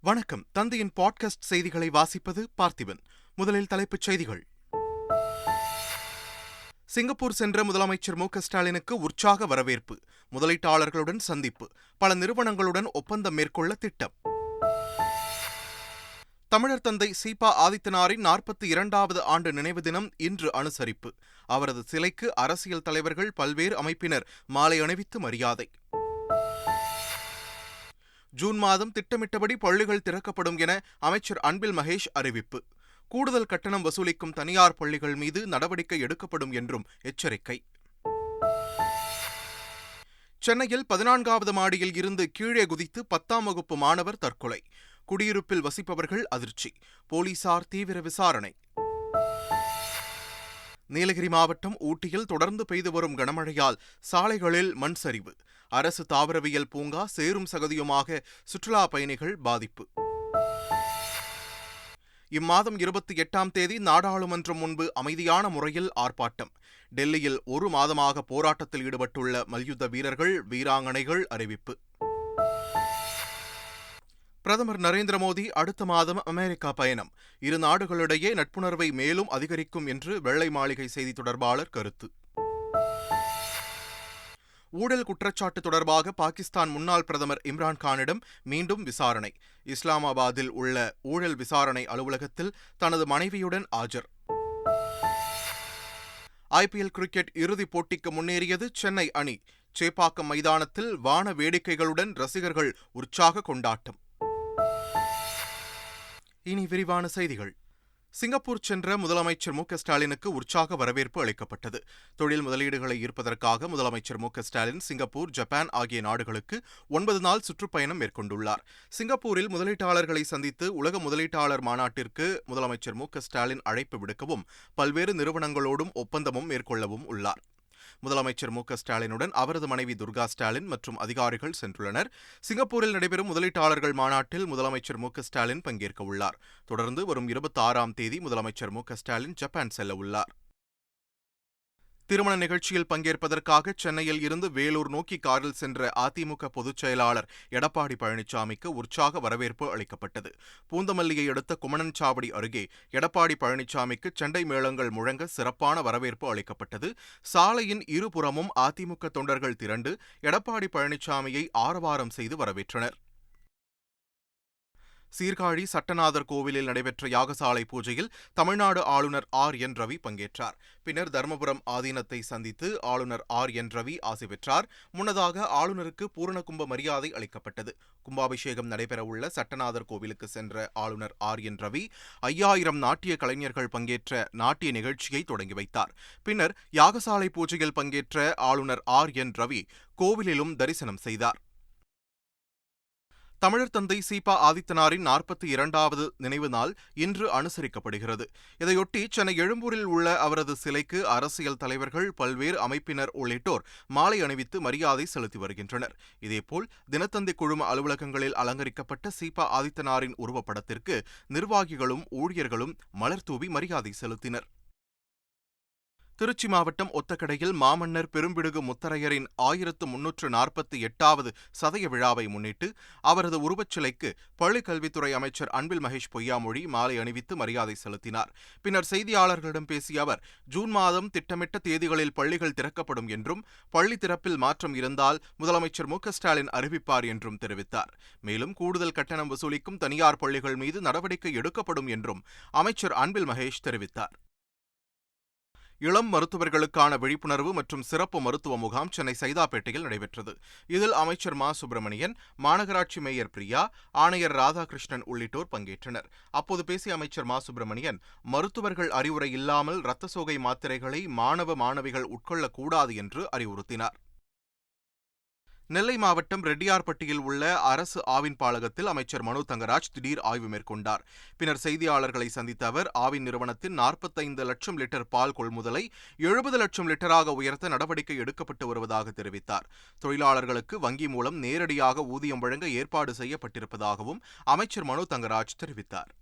வணக்கம். தந்தையின் பாட்காஸ்ட் செய்திகளை வாசிப்பது பார்த்திபன். முதலில் தலைப்புச் செய்திகள். சிங்கப்பூர் சென்ற முதலமைச்சர் மு ஸ்டாலினுக்கு உற்சாக வரவேற்பு முதலீட்டாளர்களுடன் சந்திப்பு பல நிறுவனங்களுடன் ஒப்பந்தம் மேற்கொள்ள திட்டம். தமிழர் தந்தை சீபா ஆதித்தனாரின் நாற்பத்தி இரண்டாவது ஆண்டு நினைவு தினம் இன்று அனுசரிப்பு. அவரது சிலைக்கு அரசியல் தலைவர்கள் பல்வேறு அமைப்பினர் மாலை அணிவித்து மரியாதை. ஜூன் மாதம் திட்டமிட்டபடி பள்ளிகள் திறக்கப்படும் என அமைச்சர் அன்பில் மகேஷ் அறிவிப்பு. கூடுதல் கட்டணம் வசூலிக்கும் தனியார் பள்ளிகள் மீது நடவடிக்கை எடுக்கப்படும் என்றும் எச்சரிக்கை. சென்னையில் பதினான்காவது மாடியில் இருந்து கீழே குதித்து பத்தாம் வகுப்பு மாணவர் தற்கொலை. குடியிருப்பில் வசிப்பவர்கள் அதிர்ச்சி. போலீசார் தீவிர விசாரணை. நீலகிரி மாவட்டம் ஊட்டியில் தொடர்ந்து பெய்து வரும் கனமழையால் சாலைகளில் மண் சரிவு. அரசு தாவரவியல் பூங்கா சேரும் சகதியுமாக சுற்றுலா பயணிகள் பாதிப்பு. இம்மாதம் இருபத்தி எட்டாம் தேதி நாடாளுமன்றம் முன்பு அமைதியான முறையில் ஆர்ப்பாட்டம். டெல்லியில் ஒரு மாதமாக போராட்டத்தில் ஈடுபட்டுள்ள மல்யுத்த வீரர்கள் வீராங்கனைகள் அறிவிப்பு. பிரதமர் நரேந்திர மோடி அடுத்த மாதம் அமெரிக்கா பயணம். இரு நாடுகளிடையே நட்புணர்வை மேலும் அதிகரிக்கும் என்று வெள்ளை மாளிகை செய்தி தொடர்பாளர் கருத்து. ஊழல் குற்றச்சாட்டு தொடர்பாக பாகிஸ்தான் முன்னாள் பிரதமர் இம்ரான்கானிடம் மீண்டும் விசாரணை. இஸ்லாமாபாத்தில் உள்ள ஊழல் விசாரணை அலுவலகத்தில் தனது மனைவியுடன் ஆஜர். ஐபிஎல் கிரிக்கெட் இறுதிப் போட்டிக்கு முன்னேறியது சென்னை அணி. சேப்பாக்கம் மைதானத்தில் வான வேடிக்கைகளுடன் ரசிகர்கள் உற்சாக கொண்டாட்டம். இனி விரிவான செய்திகள். சிங்கப்பூர் சென்ற முதலமைச்சர் மு ஸ்டாலினுக்கு உற்சாக வரவேற்பு அளிக்கப்பட்டது. தொழில் முதலீடுகளை ஈர்ப்பதற்காக முதலமைச்சர் மு ஸ்டாலின் சிங்கப்பூர் ஜப்பான் ஆகிய நாடுகளுக்கு ஒன்பது நாள் சுற்றுப்பயணம் மேற்கொண்டுள்ளார். சிங்கப்பூரில் முதலீட்டாளர்களை சந்தித்து உலக முதலீட்டாளர் மாநாட்டிற்கு முதலமைச்சர் மு ஸ்டாலின் அழைப்பு விடுக்கவும் பல்வேறு நிறுவனங்களோடும் ஒப்பந்தமும் மேற்கொள்ளவும் உள்ளார். முதலமைச்சர் மு ஸ்டாலினுடன் அவரது மனைவி துர்கா ஸ்டாலின் மற்றும் அதிகாரிகள் சென்றுள்ளனர். சிங்கப்பூரில் நடைபெறும் முதலீட்டாளர்கள் மாநாட்டில் முதலமைச்சர் மு ஸ்டாலின் பங்கேற்க உள்ளார் தொடர்ந்து வரும் இருபத்தி ஆறாம் தேதி முதலமைச்சர் மு ஸ்டாலின் ஜப்பான் செல்ல உள்ளார் திருமண நிகழ்ச்சியில் பங்கேற்பதற்காக சென்னையில் இருந்து வேலூர் நோக்கி காரில் சென்ற அதிமுக பொதுச் செயலாளர் எடப்பாடி பழனிசாமிக்கு உற்சாக வரவேற்பு அளிக்கப்பட்டது. பூந்தமல்லியை அடுத்த குமணன்சாவடி அருகே எடப்பாடி பழனிசாமிக்கு சண்டை மேளங்கள் முழங்க சிறப்பான வரவேற்பு அளிக்கப்பட்டது. சாலையின் இருபுறமும் அதிமுக தொண்டர்கள் திரண்டு எடப்பாடி பழனிசாமியை ஆரவாரம் செய்து வரவேற்றனர். சீர்காழி சட்டநாதர் கோவிலில் நடைபெற்ற யாகசாலை பூஜையில் தமிழ்நாடு ஆளுநர் ஆர் என் ரவி பங்கேற்றார். பின்னர் தருமபுரம் ஆதீனத்தை சந்தித்து ஆளுநர் ஆர் என் ரவி ஆசி பெற்றார். முன்னதாக ஆளுநருக்கு பூரணகும்ப மரியாதை அளிக்கப்பட்டது. கும்பாபிஷேகம் நடைபெறவுள்ள சட்டநாதர் கோவிலுக்கு சென்ற ஆளுநர் ஆர் என் ரவி ஐயாயிரம் நாட்டிய கலைஞர்கள் பங்கேற்ற நாட்டிய நிகழ்ச்சியை தொடங்கி வைத்தார். பின்னர் யாகசாலை பூஜையில் பங்கேற்ற ஆளுநர் ஆர் என் ரவி கோவிலிலும் தரிசனம் செய்தார். தமிழர் தந்தை சீபா ஆதித்தனாரின் நாற்பத்தி இரண்டாவது நினைவு நாள் இன்று அனுசரிக்கப்படுகிறது. இதையொட்டி சென்னை எழும்பூரில் உள்ள அவரது சிலைக்கு அரசியல் தலைவர்கள் பல்வேறு அமைப்பினர் உள்ளிட்டோர் மாலை அணிவித்து மரியாதை செலுத்தி வருகின்றனர். இதேபோல் தினத்தந்தி குழும அலுவலகங்களில் அலங்கரிக்கப்பட்ட சீபா ஆதித்தனாரின் உருவப்படத்திற்கு நிர்வாகிகளும் ஊழியர்களும் மலர் தூவி மரியாதை செலுத்தினர். திருச்சி மாவட்டம் ஒத்தக்கடையில் மாமன்னர் பெரும்பிடுகு முத்தரையரின் ஆயிரத்து முன்னூற்று நாற்பத்தி எட்டாவது சதய விழாவை முன்னிட்டு அவரது உருவச்சிலைக்கு பள்ளிக் கல்வித்துறை அமைச்சர் அன்பில் மகேஷ் பொய்யாமொழி மாலை அணிவித்து மரியாதை செலுத்தினார். பின்னர் செய்தியாளர்களிடம் பேசிய அவர் ஜூன் மாதம் திட்டமிட்ட தேதிகளில் பள்ளிகள் திறக்கப்படும் என்றும் பள்ளி திறப்பில் மாற்றம் இருந்தால் முதலமைச்சர் மு ஸ்டாலின் அறிவிப்பார் என்றும் தெரிவித்தார். மேலும் கூடுதல் கட்டணம் வசூலிக்கும் தனியார் பள்ளிகள் மீது நடவடிக்கை எடுக்கப்படும் என்றும் அமைச்சர் அன்பில் மகேஷ் தெரிவித்தார். இளம் மருத்துவர்களுக்கான விழிப்புணர்வு மற்றும் சிறப்பு மருத்துவ முகாம் சென்னை சைதாப்பேட்டையில் நடைபெற்றது. இதில் அமைச்சர் மா. சுப்பிரமணியன் மாநகராட்சி மேயர் பிரியா ஆணையர் ராதாகிருஷ்ணன் உள்ளிட்டோர் பங்கேற்றனர். அப்போது பேசிய அமைச்சர் மா. சுப்பிரமணியன் மருத்துவர்கள் அறிவுரை இல்லாமல் இரத்த சோகை மாத்திரைகளை மாணவ மாணவிகள் உட்கொள்ளக்கூடாது என்று அறிவுறுத்தினார். நெல்லை மாவட்டம் ரெட்டியார்பட்டியில் உள்ள அரசு ஆவின் பாலகத்தில் அமைச்சர் மனு தங்கராஜ் திடீர் ஆய்வு மேற்கொண்டார். பின்னர் செய்தியாளர்களை சந்தித்த அவர் ஆவின் நிறுவனத்தின் நாற்பத்தைந்து லட்சம் லிட்டர் பால் கொள்முதலை எழுபது லட்சம் லிட்டராக உயர்த்த நடவடிக்கை எடுக்கப்பட்டு வருவதாக தெரிவித்தார். தொழிலாளர்களுக்கு வங்கி மூலம் நேரடியாக ஊதியம் வழங்க ஏற்பாடு செய்யப்பட்டிருப்பதாகவும் அமைச்சர் மனு தங்கராஜ் தெரிவித்தார்.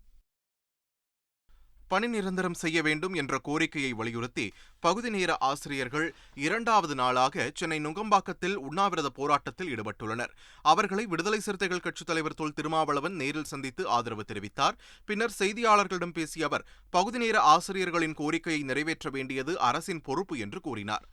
பணி நிரந்தரம் செய்ய வேண்டும் என்ற கோரிக்கையை வலியுறுத்தி பகுதி நேர ஆசிரியர்கள் இரண்டாவது நாளாக சென்னை நுங்கம்பாக்கத்தில் உண்ணாவிரத போராட்டத்தில் ஈடுபட்டுள்ளனர். அவர்களை விடுதலை சிறுத்தைகள் கட்சித் தலைவர் தொல் திருமாவளவன் நேரில் சந்தித்து ஆதரவு தெரிவித்தார். பின்னர் செய்தியாளர்களிடம் பேசிய அவர் பகுதி நேர ஆசிரியர்களின் கோரிக்கையை நிறைவேற்ற வேண்டியது அரசின் பொறுப்பு என்று கூறினார்.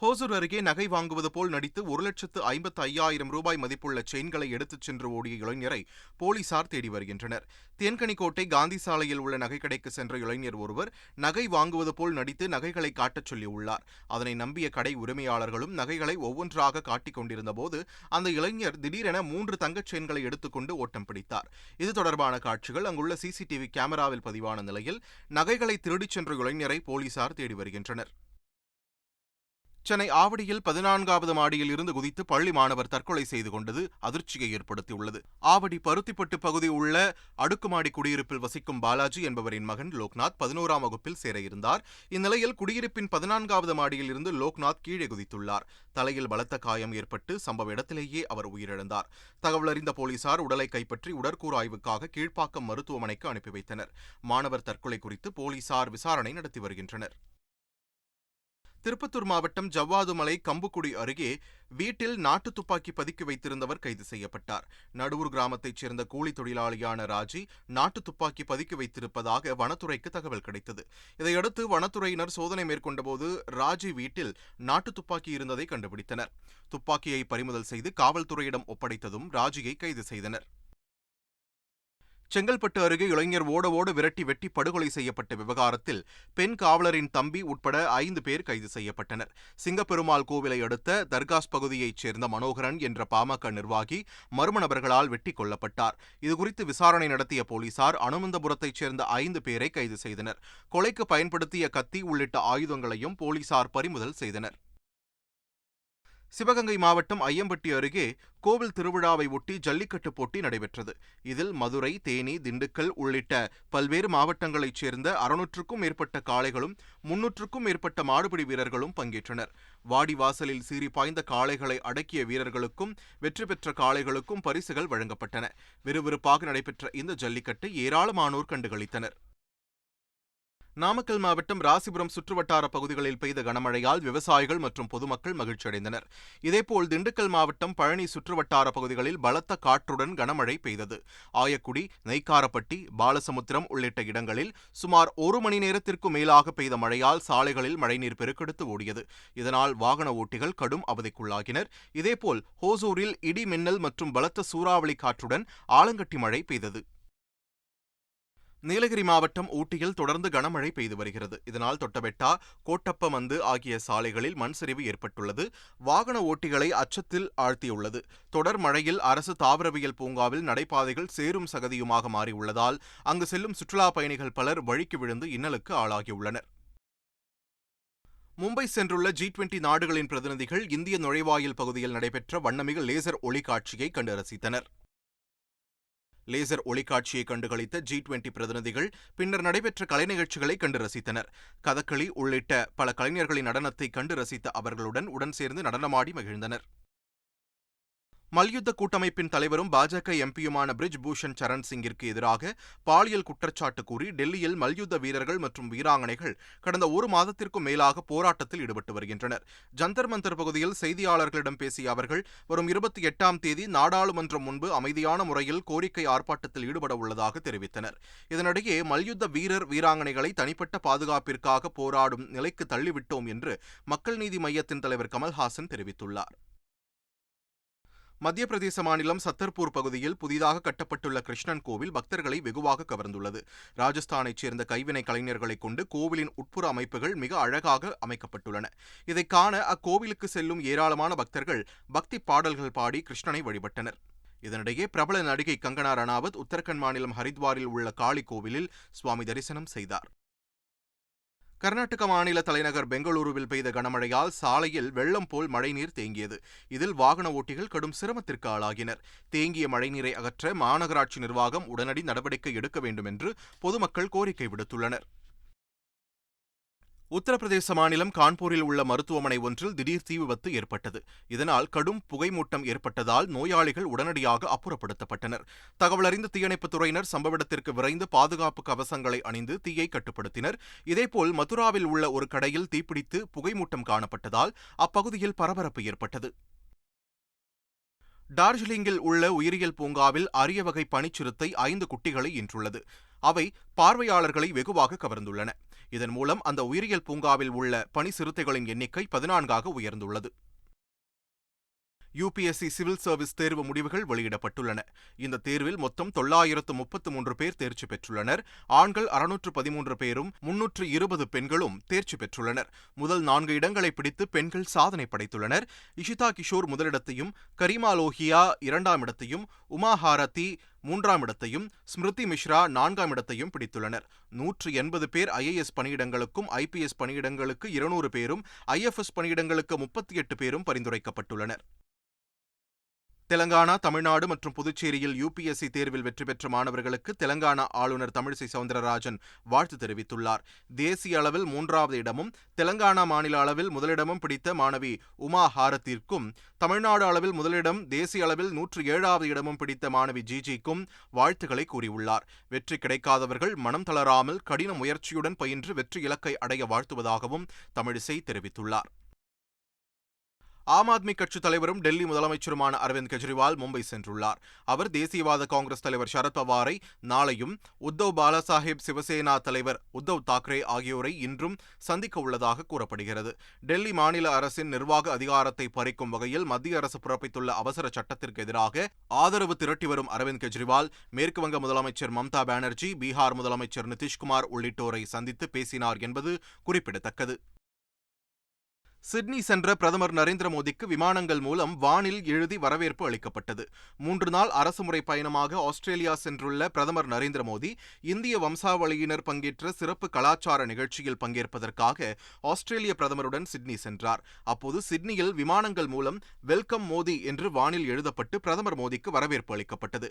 ஹோசூர் அருகே நகை வாங்குவது போல் நடித்து ஒரு லட்சத்து ஐம்பத்து ஐயாயிரம் ரூபாய் மதிப்புள்ள செயின்களை எடுத்துச் சென்று ஓடிய இளைஞரை போலீசார் தேடி வருகின்றனர். தேன்கனிக்கோட்டை காந்தி சாலையில் உள்ள நகைக்கடைக்கு சென்ற இளைஞர் ஒருவர் நகை வாங்குவது போல் நடித்து நகைகளை காட்டச் சொல்லியுள்ளார். அதனை நம்பிய கடை உரிமையாளர்களும் நகைகளை ஒவ்வொன்றாக காட்டிக் கொண்டிருந்தபோது அந்த இளைஞர் திடீரென மூன்று தங்கச் செயின்களை எடுத்துக்கொண்டு ஓட்டம் பிடித்தார். இது தொடர்பான காட்சிகள் அங்குள்ள சிசிடிவி கேமராவில் பதிவான நிலையில் நகைகளை திருடிச் சென்ற இளைஞரை போலீசார் தேடி வருகின்றனர். சென்னை ஆவடியில் பதினான்காவது மாடியில் இருந்து குதித்து பள்ளி மாணவர் தற்கொலை செய்து கொண்டது அதிர்ச்சியை ஏற்படுத்தியுள்ளது. ஆவடி பருத்திப்பட்டு பகுதி உள்ள அடுக்குமாடி குடியிருப்பில் வசிக்கும் பாலாஜி என்பவரின் மகன் லோக்நாத் பதினோராம் வகுப்பில் சேர இருந்தார். இந்நிலையில் குடியிருப்பின் பதினான்காவது மாடியில் இருந்து லோக்நாத் கீழே குதித்துள்ளார். தலையில் பலத்த காயம் ஏற்பட்டு சம்பவ இடத்திலேயே அவர் உயிரிழந்தார். தகவல் அறிந்த போலீசார் உடலை கைப்பற்றி உடற்கூறாய்வுக்காக கீழ்ப்பாக்கம் மருத்துவமனைக்கு அனுப்பி வைத்தனர். மாணவர் தற்கொலை குறித்து போலீசார் விசாரணை நடத்தி வருகின்றனர். திருப்பத்தூர் மாவட்டம் ஜவ்வாதுமலை கம்புக்குடி அருகே வீட்டில் நாட்டு துப்பாக்கி பதுக்கி வைத்திருந்தவர் கைது செய்யப்பட்டார். நடுவூர் கிராமத்தைச் சேர்ந்த கூலி தொழிலாளியான ராஜி நாட்டு துப்பாக்கி பதுக்கி வைத்திருப்பதாக வனத்துறைக்கு தகவல் கிடைத்தது. இதையடுத்து வனத்துறையினர் சோதனை மேற்கொண்டபோது ராஜி வீட்டில் நாட்டு துப்பாக்கி இருந்ததை கண்டுபிடித்தனர். துப்பாக்கியை பறிமுதல் செய்து காவல்துறையிடம் ஒப்படைத்ததும் ராஜியை கைது செய்தனர். செங்கல்பட்டு அருகே இளைஞர் ஓட ஓட விரட்டி வெட்டி படுகொலை செய்யப்பட்ட விவகாரத்தில் பெண் காவலரின் தம்பி உட்பட ஐந்து பேர் கைது செய்யப்பட்டனர். சிங்கப்பெருமாள் கோவிலை அடுத்த தர்காஸ் பகுதியைச் சேர்ந்த மனோகரன் என்ற பாமக நிர்வாகி மர்ம நபர்களால் வெட்டி கொல்லப்பட்டார். இதுகுறித்து விசாரணை நடத்திய போலீசார் அனுமந்தபுரத்தைச் சேர்ந்த ஐந்து பேரை கைது செய்தனர். கொலைக்கு பயன்படுத்திய கத்தி உள்ளிட்ட ஆயுதங்களையும் போலீசார் பறிமுதல் செய்தனர். சிவகங்கை மாவட்டம் ஐயம்பட்டி அருகே கோவில் திருவிழாவை ஒட்டி ஜல்லிக்கட்டு போட்டி நடைபெற்றது. இதில் மதுரை தேனி திண்டுக்கல் உள்ளிட்ட பல்வேறு மாவட்டங்களைச் சேர்ந்த அறுநூற்றுக்கும் மேற்பட்ட காளைகளும் முன்னூற்றுக்கும் மேற்பட்ட மாடுபிடி வீரர்களும் பங்கேற்றனர். வாடிவாசலில் சீறி பாய்ந்த காளைகளை அடக்கிய வீரர்களுக்கும் வெற்றி பெற்ற காளைகளுக்கும் பரிசுகள் வழங்கப்பட்டன. விறுவிறுப்பாக நடைபெற்ற இந்த ஜல்லிக்கட்டை ஏராளமானோர் கண்டுகளித்தனர். நாமக்கல் மாவட்டம் ராசிபுரம் சுற்றுவட்டார பகுதிகளில் பெய்த கனமழையால் விவசாயிகள் மற்றும் பொதுமக்கள் மகிழ்ச்சியடைந்தனர். இதேபோல் திண்டுக்கல் மாவட்டம் பழனி சுற்றுவட்டார பகுதிகளில் பலத்த காற்றுடன் கனமழை பெய்தது. ஆயக்குடி நெய்க்காரப்பட்டி பாலசமுத்திரம் உள்ளிட்ட இடங்களில் சுமார் ஒரு மணி நேரத்திற்கு மேலாக பெய்த மழையால் சாலைகளில் மழைநீர் பெருக்கெடுத்து ஓடியது. இதனால் வாகன ஓட்டிகள் கடும் அவதிக்குள்ளாகினர். இதேபோல் ஹோசூரில் இடி மின்னல் மற்றும் பலத்த சூறாவளி காற்றுடன் ஆலங்கட்டி மழை பெய்தது. நீலகிரி மாவட்டம் ஊட்டியில் தொடர்ந்து கனமழை பெய்து வருகிறது. இதனால் தொட்டபெட்டா கோட்டப்பமந்து ஆகிய சாலைகளில் மண் சரிவு ஏற்பட்டுள்ளது. வாகன ஓட்டிகளை அச்சத்தில் ஆழ்த்தியுள்ளது. தொடர் மழையில் அரசு தாவரவியல் பூங்காவில் நடைபாதைகள் சேரும் சகதியுமாக மாறியுள்ளதால் அங்கு செல்லும் சுற்றுலா பயணிகள் பலர் வழிக்கு விழுந்து இன்னலுக்கு ஆளாகியுள்ளனர். மும்பை சென்றுள்ள ஜி டுவெண்டி நாடுகளின் பிரதிநிதிகள் இந்திய நுழைவாயில் பகுதியில் நடைபெற்ற வண்ணமிகு லேசர் ஒளி காட்சியை கண்டு ரசித்தனர். லேசர் ஒளிக்காட்சியை கண்டுகளித்த ஜி டுவெண்டி பிரதிநிதிகள் பின்னர் நடைபெற்ற கலை நிகழ்ச்சிகளை கண்டு ரசித்தனர். கதகளி உள்ளிட்ட பல கலைஞர்களின் நடனத்தை கண்டு ரசித்த அவர்களுடன் உடன் சேர்ந்து நடனமாடி மகிழ்ந்தனர். மல்யுத்த கூட்டமைப்பின் தலைவரும் பாஜக எம்பியுமான பிரிஜ் பூஷன் சரண் சிங்கிற்கு எதிராக பாலியல் குற்றச்சாட்டு கூறி டெல்லியில் மல்யுத்த வீரர்கள் மற்றும் வீராங்கனைகள் கடந்த ஒரு மாதத்திற்கும் மேலாக போராட்டத்தில் ஈடுபட்டு வருகின்றனர். ஜந்தர் மந்தர் பகுதியில் செய்தியாளர்களிடம் பேசிய அவர்கள் வரும் இருபத்தி எட்டாம் தேதி நாடாளுமன்றம் முன்பு அமைதியான முறையில் கோரிக்கை ஆர்ப்பாட்டத்தில் ஈடுபட உள்ளதாக தெரிவித்தனர். இதனிடையே மல்யுத்த வீரர் வீராங்கனைகளை தனிப்பட்ட பாதுகாப்பிற்காக போராடும் நிலைக்கு தள்ளிவிட்டோம் என்று மக்கள் நீதி மையத்தின் தலைவர் கமல்ஹாசன் தெரிவித்துள்ளார். மத்திய பிரதேச மாநிலம் சத்தர்பூர் பகுதியில் புதிதாக கட்டப்பட்டுள்ள கிருஷ்ணன் கோவில் பக்தர்களை வெகுவாக கவர்ந்துள்ளது. ராஜஸ்தானைச் சேர்ந்த கைவினை கலைஞர்களைக் கொண்டு கோவிலின் உட்புற அமைப்புகள் மிக அழகாக அமைக்கப்பட்டுள்ளன. இதை காண அக்கோவிலுக்கு செல்லும் ஏராளமான பக்தர்கள் பக்தி பாடல்கள் பாடி கிருஷ்ணனை வழிபட்டனர். இதனிடையே பிரபல நடிகை கங்கனா ரணாவத் உத்தரகண்ட் மாநிலம் ஹரித்வாரில் உள்ள காளி கோவிலில் சுவாமி தரிசனம் செய்தார். கர்நாடக மாநில தலைநகர் பெங்களூருவில் பெய்த கனமழையால் சாலையில் வெள்ளம் போல் மழைநீர் தேங்கியது. இதில் வாகன ஓட்டிகள் கடும் சிரமத்திற்கு ஆளாகினர். தேங்கிய மழைநீரை அகற்ற மாநகராட்சி நிர்வாகம் உடனடி நடவடிக்கை எடுக்க வேண்டும் என்று பொதுமக்கள் கோரிக்கை விடுத்துள்ளனர். உத்தரப்பிரதேச மாநிலம் கான்பூரில் உள்ள மருத்துவமனை ஒன்றில் திடீர் தீ விபத்து ஏற்பட்டது. இதனால் கடும் புகைமூட்டம் ஏற்பட்டதால் நோயாளிகள் உடனடியாக அப்புறப்படுத்தப்பட்டனர். தகவலறிந்த தீயணைப்புத் துறையினர் சம்பவ இடத்திற்கு விரைந்து பாதுகாப்பு கவசங்களை அணிந்து தீயை கட்டுப்படுத்தினர். இதேபோல் மதுராவில் உள்ள ஒரு கடையில் தீப்பிடித்து புகைமூட்டம் காணப்பட்டதால் அப்பகுதியில் பரபரப்பு ஏற்பட்டது. டார்ஜிலிங்கில் உள்ள உயிரியல் பூங்காவில் அரிய வகை பனிச்சிறுத்தை ஐந்து குட்டிகளை ஈன்றுள்ளது. அவை பார்வையாளர்களை வெகுவாக கவர்ந்துள்ளன. இதன் மூலம் அந்த உயிரியல் பூங்காவில் உள்ள பனி சிறுத்தைகளின் எண்ணிக்கை பதினான்காக உயர்ந்துள்ளது. யுபிஎஸ்சி சிவில் சர்வீஸ் தேர்வு முடிவுகள் வெளியிடப்பட்டுள்ளன. இந்த தேர்வில் மொத்தம் தொள்ளாயிரத்து முப்பத்து மூன்று பேர் தேர்ச்சி பெற்றுள்ளனர். ஆண்கள் அறுநூற்று பதிமூன்று பேரும் முன்னூற்று இருபது பெண்களும் தேர்ச்சி பெற்றுள்ளனர். முதல் நான்கு இடங்களை பிடித்து பெண்கள் சாதனை படைத்துள்ளனர். இஷிதா கிஷோர் முதலிடத்தையும் கரிமா லோஹியா இரண்டாம் இடத்தையும் உமா ஹாரதி மூன்றாம் இடத்தையும் ஸ்மிருதி மிஸ்ரா நான்காம் இடத்தையும் பிடித்துள்ளனர். நூற்று எண்பது பேர் ஐஏஎஸ் பணியிடங்களுக்கும் ஐபிஎஸ் பணியிடங்களுக்கு இருநூறு பேரும் ஐஎஃப்எஸ் பணியிடங்களுக்கு முப்பத்தி எட்டு பேரும் பரிந்துரைக்கப்பட்டுள்ளனர். தெலங்கானா தமிழ்நாடு மற்றும் புதுச்சேரியில் யுபிஎஸ்சி தேர்வில் வெற்றி பெற்ற மாணவர்களுக்கு தெலங்கானா ஆளுநர் தமிழிசை சவுந்தரராஜன் வாழ்த்து தெரிவித்துள்ளார். தேசிய அளவில் மூன்றாவது இடமும் தெலங்கானா மாநில அளவில் முதலிடமும் பிடித்த மாணவி உமா ஹாரத்திற்கும் தமிழ்நாடு அளவில் முதலிடம் தேசிய அளவில் நூற்று ஏழாவது இடமும் பிடித்த மாணவி ஜிஜிக்கும் வாழ்த்துக்களை கூறியுள்ளார். வெற்றி கிடைக்காதவர்கள் மனம் தளராமல் கடின முயற்சியுடன் பயின்று வெற்றி இலக்கை அடைய வாழ்த்துவதாகவும் தமிழிசை தெரிவித்துள்ளார். ஆம் ஆத்மி கட்சி தலைவரும் டெல்லி முதலமைச்சருமான அரவிந்த் கெஜ்ரிவால் மும்பை சென்றுள்ளார். அவர் தேசியவாத காங்கிரஸ் தலைவர் சரத்பவாரை நாளையும் உத்தவ் பாலாசாஹேப் சிவசேனா தலைவர் உத்தவ் தாக்கரே ஆகியோரை இன்றும் சந்திக்க உள்ளதாக கூறப்படுகிறது. டெல்லி மாநில அரசின் நிர்வாக அதிகாரத்தை பறிக்கும் வகையில் மத்திய அரசு பிறப்பித்துள்ள அவசர சட்டத்திற்கு எதிராக ஆதரவு திரட்டி வரும் அரவிந்த் கெஜ்ரிவால் மேற்குவங்க முதலமைச்சர் மம்தா பானர்ஜி பீகார் முதலமைச்சர் நிதிஷ்குமார் உள்ளிட்டோரை சந்தித்து பேசினார் என்பது குறிப்பிடத்தக்கது. சிட்னி சென்ற பிரதமர் நரேந்திர மோடிக்கு விமானங்கள் மூலம் வானில் எழுதி வரவேற்பு அளிக்கப்பட்டது. மூன்று நாள் அரசுமுறை பயணமாக ஆஸ்திரேலியா சென்றுள்ள பிரதமர் நரேந்திர மோடி இந்திய வம்சாவளியினர் பங்கேற்ற சிறப்பு கலாச்சார நிகழ்ச்சியில் பங்கேற்பதற்காக ஆஸ்திரேலிய பிரதமருடன் சிட்னி சென்றார். அப்போது சிட்னியில் விமானங்கள் மூலம் வெல்கம் மோடி என்று வானில் எழுதப்பட்டு பிரதமர் மோடிக்கு வரவேற்பு அளிக்கப்பட்டது.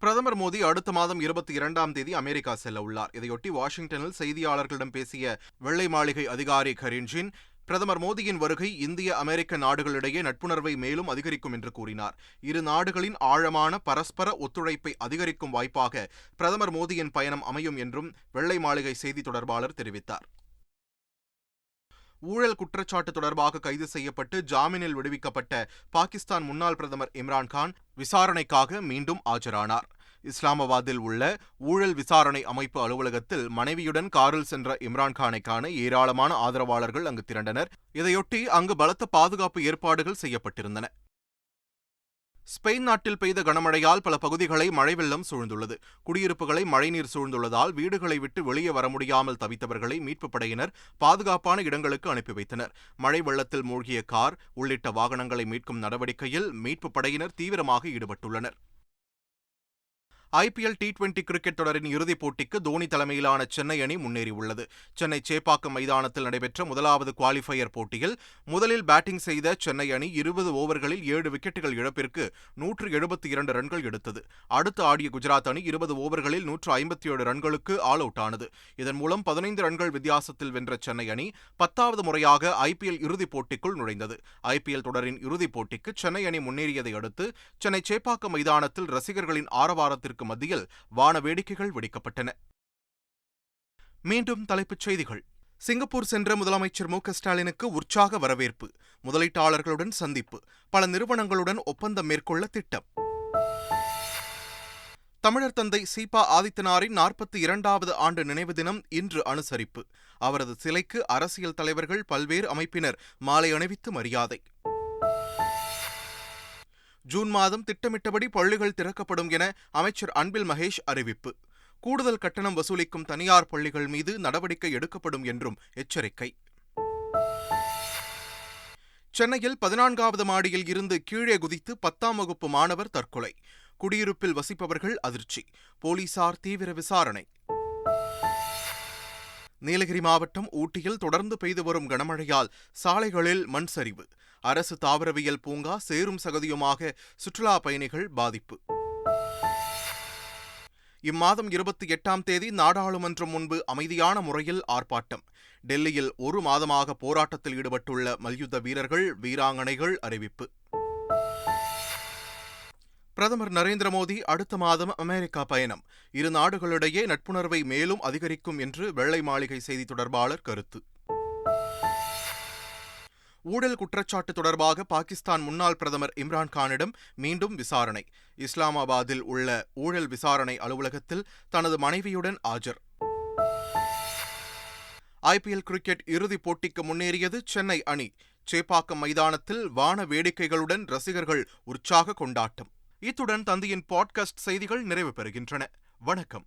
பிரதமர் மோடி அடுத்த மாதம் இருபத்தி இரண்டாம் தேதி அமெரிக்கா செல்ல உள்ளார். இதையொட்டி வாஷிங்டனில் செய்தியாளர்களிடம் பேசிய வெள்ளை மாளிகை அதிகாரி கரின்ஜின் பிரதமர் மோடியின் வருகை இந்திய அமெரிக்க நாடுகளிடையே நட்புணர்வை மேலும் அதிகரிக்கும் என்று கூறினார். இரு நாடுகளின் ஆழமான பரஸ்பர ஒத்துழைப்பை அதிகரிக்கும் வாய்ப்பாக பிரதமர் மோடியின் பயணம் அமையும் என்றும் வெள்ளை மாளிகை செய்தி தொடர்பாளர் தெரிவித்தார். ஊழல் குற்றச்சாட்டு தொடர்பாக கைது செய்யப்பட்டு ஜாமீனில் விடுவிக்கப்பட்ட பாகிஸ்தான் முன்னாள் பிரதமர் இம்ரான்கான் விசாரணைக்காக மீண்டும் ஆஜரானார். இஸ்லாமாபாத்தில் உள்ள ஊழல் விசாரணை அமைப்பு அலுவலகத்தில் மனைவியுடன் காரில் சென்ற இம்ரான்கானை காண ஏராளமான ஆதரவாளர்கள் அங்கு திரண்டனர். இதையொட்டி அங்கு பலத்த பாதுகாப்பு ஏற்பாடுகள் செய்யப்பட்டிருந்தன. ஸ்பெயின் நாட்டில் பெய்த கனமழையால் பல பகுதிகளை மழை வெள்ளம் சூழ்ந்துள்ளது. குடியிருப்புகளை மழைநீர் சூழ்ந்துள்ளதால் வீடுகளை விட்டு வெளியே வர முடியாமல் தவித்தவர்களை மீட்புப் படையினர் பாதுகாப்பான இடங்களுக்கு அனுப்பி வைத்தனர். மழை வெள்ளத்தில் மூழ்கிய கார் உள்ளிட்ட வாகனங்களை மீட்கும் நடவடிக்கையில் மீட்புப் படையினர் தீவிரமாக ஈடுபட்டுள்ளனர். ஐபிஎல் டி டுவெண்டி கிரிக்கெட் தொடரின் இறுதிப் போட்டிக்கு தோனி தலைமையிலான சென்னை அணி முன்னேறியுள்ளது. சென்னை சேப்பாக்கம் மைதானத்தில் நடைபெற்ற முதலாவது குவாலிஃபயர் போட்டியில் முதலில் பேட்டிங் செய்த சென்னை அணி இருபது ஓவர்களில் ஏழு விக்கெட்டுகள் இழப்பிற்கு நூற்று எழுபத்தி இரண்டு ரன்கள் எடுத்தது. அடுத்து ஆடிய குஜராத் அணி இருபது ஓவர்களில் நூற்று ஐம்பத்தி ஏழு ரன்களுக்கு ஆல் அவுட் ஆனது. இதன் மூலம் பதினைந்து ரன்கள் வித்தியாசத்தில் வென்ற சென்னை அணி பத்தாவது முறையாக ஐபிஎல் இறுதிப் போட்டிக்குள் நுழைந்தது. ஐபிஎல் தொடரின் இறுதிப் போட்டிக்கு சென்னை அணி முன்னேறியதை அடுத்து சென்னை சேப்பாக்கம் மைதானத்தில் ரசிகர்களின் ஆரவாரத்திற்கு கூட்டத்திற்கு மத்தியில் வான வேடிக்கைகள் வெடிக்கப்பட்டன. மீண்டும் தலைப்புச் செய்திகள். சிங்கப்பூர் சென்ற முதலமைச்சர் மு ஸ்டாலினுக்கு உற்சாக வரவேற்பு முதலீட்டாளர்களுடன் சந்திப்பு பல நிறுவனங்களுடன் ஒப்பந்தம் மேற்கொள்ள திட்டம். தமிழர் தந்தை சீபா ஆதித்தனாரின் நாற்பத்தி இரண்டாவது ஆண்டு நினைவு தினம் இன்று அனுசரிப்பு. அவரது சிலைக்கு அரசியல் தலைவர்கள் பல்வேறு அமைப்பினர் மாலை அணிவித்து மரியாதை. ஜூன் மாதம் திட்டமிட்டபடி பள்ளிகள் திறக்கப்படும் என அமைச்சர் அன்பில் மகேஷ் அறிவிப்பு. கூடுதல் கட்டணம் வசூலிக்கும் தனியார் பள்ளிகள் மீது நடவடிக்கை எடுக்கப்படும் என்றும் எச்சரிக்கை. சென்னையில் பதினான்காவது மாடியில் இருந்து கீழே குதித்து பத்தாம் வகுப்பு மாணவர் தற்கொலை. குடியிருப்பில் வசிப்பவர்கள் அதிர்ச்சி. போலீசார் தீவிர விசாரணை. நீலகிரி மாவட்டம் ஊட்டியில் தொடர்ந்து பெய்து வரும் கனமழையால் சாலைகளில் மண் சரிவு. அரசு தாவரவியல் பூங்கா சேரும் சகதியுமாக சுற்றுலா பயணிகள் பாதிப்பு. இம்மாதம் இருபத்தி எட்டாம் தேதி நாடாளுமன்றம் முன்பு அமைதியான முறையில் ஆர்ப்பாட்டம். டெல்லியில் ஒரு மாதமாக போராட்டத்தில் ஈடுபட்டுள்ள மல்யுத்த வீரர்கள் வீராங்கனைகள் அறிவிப்பு. பிரதமர் நரேந்திர மோடி அடுத்த மாதம் அமெரிக்கா பயணம். இரு நாடுகளிடையே நட்புணர்வை மேலும் அதிகரிக்கும் என்று வெள்ளை மாளிகை செய்தி தொடர்பாளர் கருத்து. ஊழல் குற்றச்சாட்டு தொடர்பாக பாகிஸ்தான் முன்னாள் பிரதமர் இம்ரான்கானிடம் மீண்டும் விசாரணை. இஸ்லாமாபாத்தில் உள்ள ஊழல் விசாரணை அலுவலகத்தில் தனது மனைவியுடன் ஆஜர். ஐபிஎல் கிரிக்கெட் இறுதிப் போட்டிக்கு முன்னேறியது சென்னை அணி. சேப்பாக்கம் மைதானத்தில் வான வேடிக்கைகளுடன் ரசிகர்கள் உற்சாக கொண்டாட்டம். இத்துடன் தந்தையின் பாட்காஸ்ட் செய்திகள் நிறைவு பெறுகின்றன. வணக்கம்.